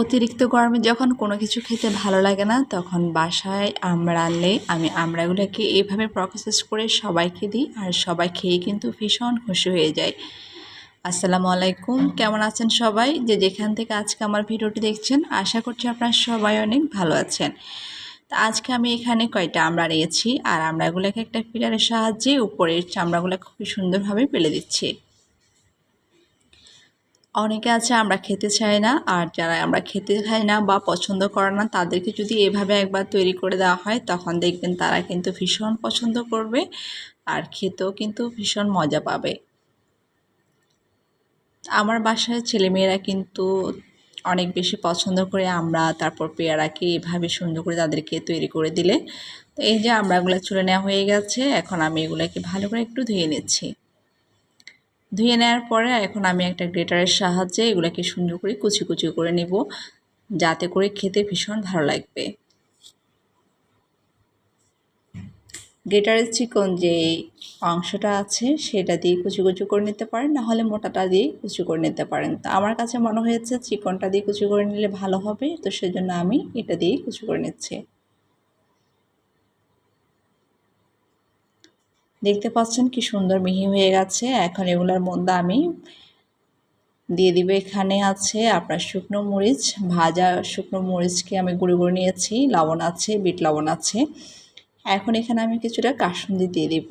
অতিরিক্ত গরমে যখন কোনো কিছু খেতে ভালো লাগে না, তখন বাসায় আমরা আনলে আমি আমড়াগুলোকে এইভাবে প্রসেস করে সবাইকে দিই আর সবাই খেয়ে কিন্তু ভীষণ খুশি হয়ে যায়। আসসালামু আলাইকুম, কেমন আছেন সবাই? যে যেখান থেকে আজকে আমার ভিডিওটি দেখছেন, আশা করছি আপনারা সবাই অনেক ভালো আছেন। তো আজকে আমি এখানে কয়টা আমড়া নিয়েছি, আর আমড়াগুলোকে একটা পিলারের সাহায্যে উপরের চামড়াগুলো খুবই সুন্দরভাবে পেলে দিচ্ছি। অনেকে আছে আমরা খেতে চাই না, আর যারা আমরা খেতে চাই না বা পছন্দ করে না, তাদেরকে যদি এভাবে একবার তৈরি করে দেওয়া হয়, তখন দেখবেন তারা কিন্তু ভীষণ পছন্দ করবে, আর খেতেও কিন্তু ভীষণ মজা পাবে। আমার বাসায় ছেলেমেয়েরা কিন্তু অনেক বেশি পছন্দ করে আমরা, তারপর পেয়ারাকে এভাবে সুন্দর করে তাদেরকে তৈরি করে দিলে। তো এই যে আমরাগুলো চুলে নেওয়া হয়ে গেছে, এখন আমি এগুলোকে ভালো করে একটু ধুয়ে নিচ্ছি। ধুয়ে নেওয়ার পরে এখন আমি একটা গ্রেটারের সাহায্যে এগুলোকে সুন্দর করে কুচি কুচি করে নেব, যাতে করে খেতে ভীষণ ভালো লাগবে। গ্রেটারের চিকন যে অংশটা আছে, সেটা দিয়ে কুচি কুচি করে নিতে পারেন, নাহলে মোটাটা দিয়ে কুচি করে নিতে পারেন। তো আমার কাছে মনে হয়েছে, চিকনটা দিয়ে কুচি করে নিলে ভালো হবে, তো সেজন্য আমি এটা দিয়েই কুচি করে নিচ্ছি। দেখতে পাচ্ছেন কি সুন্দর মিহি হয়ে গেছে। এখন এগুলোর মধ্যে আমি দিয়ে দিবে। এখানে আছে আপনার শুকনো মরিচ, ভাজা শুকনো মরিচকে আমি গুঁড়ো গুঁড়ো নিয়েছি। লবণ আছে, বিট লবণ আছে। এখন এখানে আমি কিছুটা কাসুন্দি দিয়ে দিব।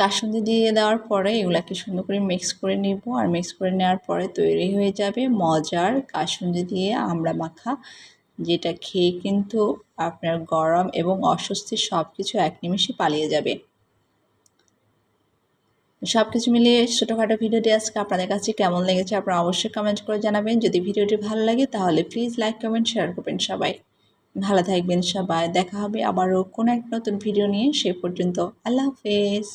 কাসুন্দি দিয়ে দেওয়ার পরে এগুলাকে সুন্দর করে মিক্স করে নিব। আর মিক্স করে নেওয়ার পরে তৈরি হয়ে যাবে মজার কাসুন্দি দিয়ে আমরা মাখা যেটা খেয়ে কিন্তু আপনার গরম এবং অস্বস্তি সব কিছু এক নিমিষে পালিয়ে যাবে। সব কিছু মিলিয়ে ছোটোখাটো ভিডিওটি আজকে আপনাদের কাছে কেমন লেগেছে আপনারা অবশ্যই কমেন্ট করে জানাবেন। যদি ভিডিওটি ভালো লাগে তাহলে প্লিজ লাইক কমেন্ট শেয়ার করবেন সবাই। ভালো থাকবেন সবাই। দেখা হবে আবারও কোনো এক নতুন ভিডিও নিয়ে। সে পর্যন্ত আল্লাহ হাফেজ।